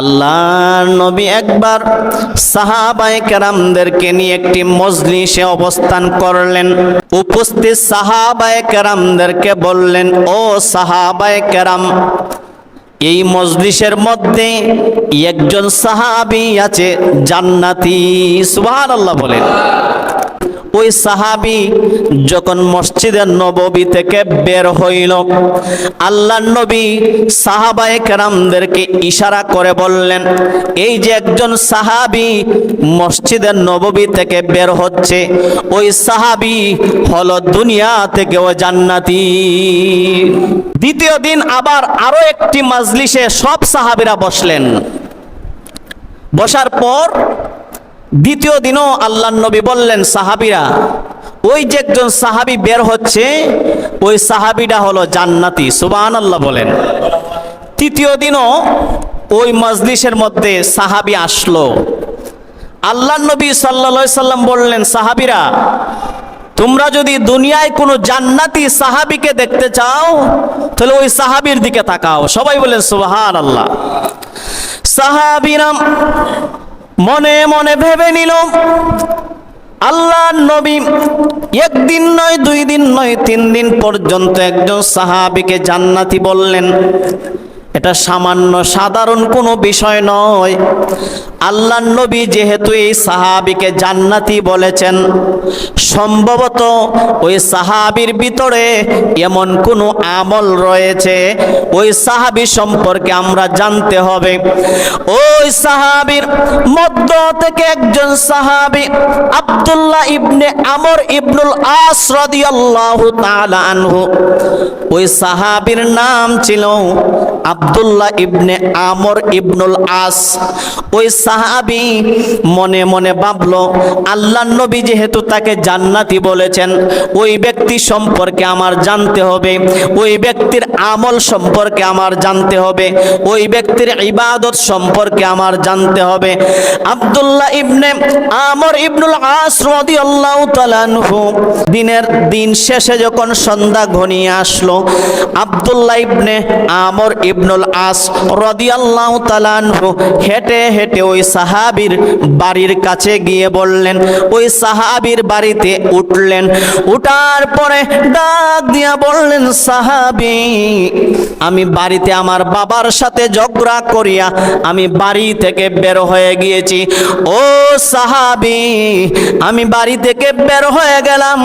আল্লাহ নবী একবার সাহাবায়ে কেরামদেরকে নিয়ে একটি মজলিসে অবস্থান করলেন। উপস্থিত সাহাবায়ে কেরামদেরকে বললেন, ও সাহাবায়ে কেরাম, এই মজলিসের মধ্যে একজন সাহাবি আছে জান্নাতি। সুবহানাল্লাহ বলেন। ওই সাহাবি যখন মসজিদের নববী থেকে বের হইল, আল্লাহ নবী সাহাবায়ে কেরামদেরকে ইশারা করে বললেন, এই যে একজন সাহাবি মসজিদের নববী থেকে বের হচ্ছে, ওই সাহাবি হলো দুনিয়া থেকে ও জান্নাতি। দ্বিতীয় দিন আবার আরও একটি মাজলিসে সব সাহাবিরা বসলেন। বসার পর দ্বিতীয় দিনও আল্লাহ নবী বললেন, সাহাবিরা, ওই যে একজন সাহাবি বের হচ্ছে, ওই সাহাবিটা হলো জান্নাতি। সুবান আল্লাহ বলেন। তৃতীয় দিনও ওই মজলিসের মধ্যে সাহাবি আসলো। আল্লাহ নবী সাল্লা সাল্লাম বললেন, সাহাবিরা, তোমরা যদি দুনিয়ায় কোনো জান্নাতি সাহাবিকে দেখতে চাও, তাহলে ওই সাহাবির দিকে তাকাও। সবাই বলেন সুবাহান আল্লাহ সাহাবিরাম মনে মনে ভেবে নিল আল্লাহ নবী একদিন নয়, দুই দিন নয়, তিন দিন পর্যন্ত একজন সাহাবিকে জান্নাতি বললেন। এটা সামান্য সাধারণ কোনো বিষয় নয়। আল্লাহ নবী যেহেতু এই সাহাবিকে জান্নাতি বলেছেন, সম্ভবত ওই সাহাবির ভিতরে এমন কোনো আমল রয়েছে, ওই সাহাবি সম্পর্কে আমরা জানতে হবে। ওই সাহাবির মধ্য থেকে একজন সাহাবি আব্দুল্লাহ ইবনে আমর ইবনুল আস রাদিয়াল্লাহু তাআলা আনহু, ওই সাহাবির নাম ছিল আব্দুল্লাহ ইবনে আমর ইবনুল আস ওই সাহাবি মনে মনে ভাবলো আল্লাহ নবী যেহেতু তাকে জান্নাতি বলেছেন, ওই ব্যক্তি সম্পর্কে আমার জানতে হবে, ওই ব্যক্তির আমল সম্পর্কে আমার জানতে হবে, ওই ব্যক্তির ইবাদত সম্পর্কে আমার জানতে হবে। আবদুল্লাহ ইবনে আমর ইবনুল আস রাদিয়াল্লাহু তাআলা আনহু দিনের দিন শেষে যখন সন্ধ্যা ঘনিয়ে আসলো, আব্দুল্লাহ ইবনে আমর ইবনুল আস রাদিয়াল্লাহু তাআলা আনহু হেঁটে হেঁটে ওই সাহাবীর বাড়ির কাছে গিয়ে বললেন, ওই সাহাবীর বাড়িতে উঠলেন। উঠার পরে ডাক দিয়া বললেন, সাহাবি, আমি বাড়িতে আমার বাবার সাথে ঝগড়া করিয়া আমি বাড়ি থেকে বের হয়ে গিয়েছি। ও সাহাবি, আমি বাড়ি থেকে বের হয়ে গেলাম।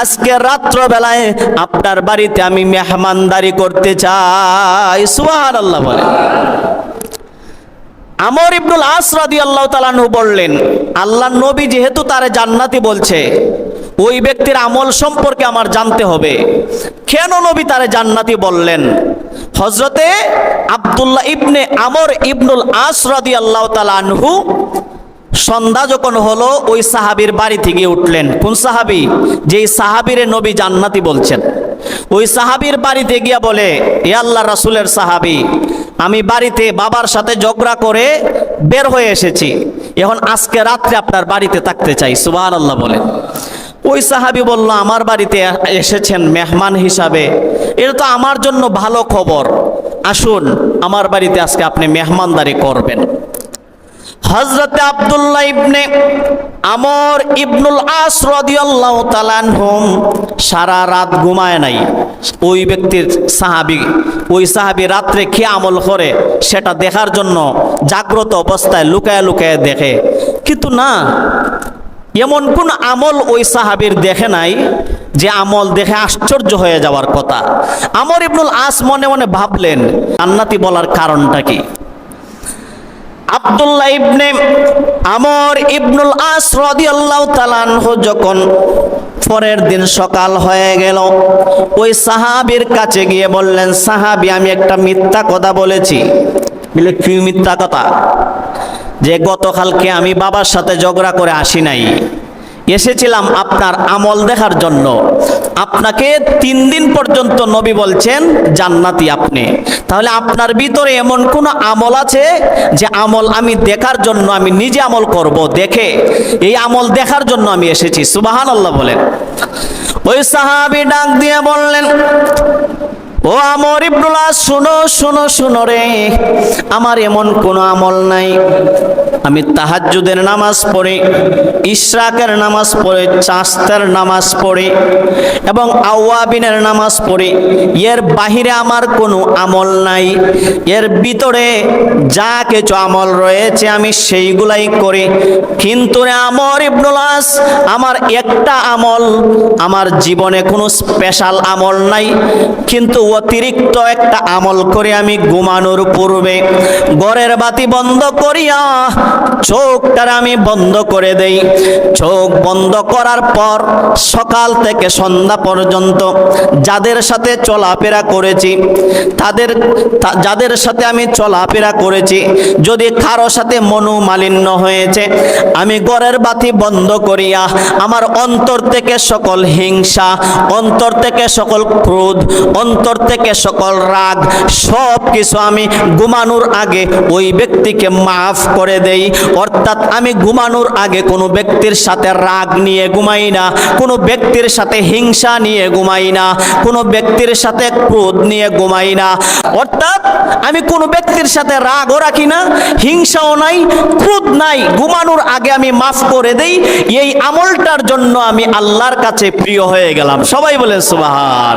আজকে রাত্রবেলায় আপনার বাড়িতে আমি মেহমানদারি করতে চাই। সুহার আল্লাহ বলে। আমর ইবনুল আস রাদিয়াল্লাহু তাআলা আনহু বললেন আল্লাহ নবী যেহেতু তারে জান্নাতি বলছে, ওই ব্যক্তির আমল সম্পর্কে আমার জানতে হবে। কেন নবী তারে জান্নাতি বললেন? হজরতে আব্দুল্লাহ ইবনে আমর ইবনুল আস রাদিয়াল্লাহু তাআলা আনহু সন্ধ্যা যখন হলো, ওই সাহাবীর বাড়ি থেকে উঠলেন। কোন সাহাবী? যেই সাহাবিরে নবী জান্নাতি বলছেন। ওই সাহাবীর বাড়িতে গিয়া বলে, এ আল্লাহ রাসূলের সাহাবী আমি বাড়িতে বাবার সাথে ঝগড়া করে বের হয়ে এসেছি। এখন আজকে রাত্রে আপনার বাড়িতে থাকতে চাই সুবাহ সুবহানাল্লাহ বলেন। ওই সাহাবি বলল, আমার বাড়িতে এসেছেন মেহমান হিসাবে। এটা তো আমার জন্য ভালো খবর। আসুন, আমার বাড়িতে আজকে আপনি মেহমানদারি করবেন। হজরতে আব্দুল্লাহ ইবনে আমর ইবনুল আস রাদিয়াল্লাহু তাআলা আনহুম সারা রাত ঘুমায় নাই। ওই ব্যক্তির সাহাবী, ওই সাহাবী রাত্রে কি আমল করে সেটা দেখার জন্য জাগ্রত অবস্থায় লুকায় লুকায় দেখে। কিন্তু না, এমন কোন আমল ওই সাহাবীর দেখে নাই যে আমল দেখে আশ্চর্য হয়ে যাওয়ার কথা। আমর ইবনুল আস মনে মনে ভাবলেন আন্নাতি বলার কারণটা কি? আব্দুল্লাহ ইবনে আমর ইবনুল আস রাদিয়াল্লাহু তাআলা আনহু যখন পরের দিন সকাল হয়ে গেল, ওই সাহাবীর কাছে গিয়ে বললেন, সাহাবী, আমি একটা মিথ্যা কথা বলেছি। বলে, কি মিথ্যা কথা? যে গতকালকে আমি বাবার সাথে ঝগড়া করে আসি নাই। এসেছিলাম আপনার আমল দেখার জন্য। আপনাকে তিন দিন পর্যন্ত নবী বলছেন, জান্নাতি আপনি। তাহলে আপনার ভিতরে এমন কোন আমল আছে যে আমল আমি দেখার জন্য আমি নিজে আমল করব? দেখে। এই আমল দেখার জন্য আমি এসেছি। সুবাহান আল্লাহ বলেন। ওই সাহাবি ডাক দিয়ে বললেন, ও আমর ইবনুল্লাহ শুনো শুনো শুনো রে। আমার এমন কোনো আমল নাই। আমি তাহাজ্জুদের নামাজ পড়ি, ইশরাকের নামাজ পড়ে চাস্তের নামাজ পড়ি এবং আওয়াবিনের নামাজ পড়ি। এর বাহিরে আমার কোনো আমল নাই। এর ভিতরে যা কিছু আমল রয়েছে আমি সেইগুলাই করি। কিন্তু আমর ইবনুলাস আমার একটা আমল, আমার জীবনে কোনো স্পেশাল আমল নাই। কিন্তু অতিরিক্ত একটা আমল করে আমি ঘুমানোর পূর্বে ঘরের বাতি বন্ধ করিয়া চোখটার আমি বন্ধ করে দেই। চোখ বন্ধ করার পর সকাল থেকে সন্ধ্যা পর্যন্ত যাদের সাথে চলাফেরা করেছি, তাদের যাদের সাথে আমি চলাফেরা করেছি, যদি কারও সাথে মনোমালিন্য হয়েছে, আমি ঘরের বাতি বন্ধ করিয়া আমার অন্তর থেকে সকল হিংসা, অন্তর থেকে সকল ক্রোধ, অন্তর থেকে সকল রাগ সব কিছু আমি ঘুমানোর আগে ওই ব্যক্তিকে মাফ করে দেই। অর্থাৎ আমি ঘুমানোর আগে কোনো ব্যক্তির সাথে রাগ নিয়ে ঘুমাই না, কোনো ব্যক্তির সাথে হিংসা নিয়ে ঘুমাই না, কোনো ব্যক্তির সাথে ক্রোধ নিয়ে ঘুমাই না। অর্থাৎ আমি কোনো ব্যক্তির সাথে রাগও রাখি না, হিংসাও নাই, ক্রোধ নাই। ঘুমানোর আগে আমি মাফ করে দেই। এই আমলটার জন্য আমি আল্লাহর কাছে প্রিয় হয়ে গেলাম। সবাই বলেন সুবাহার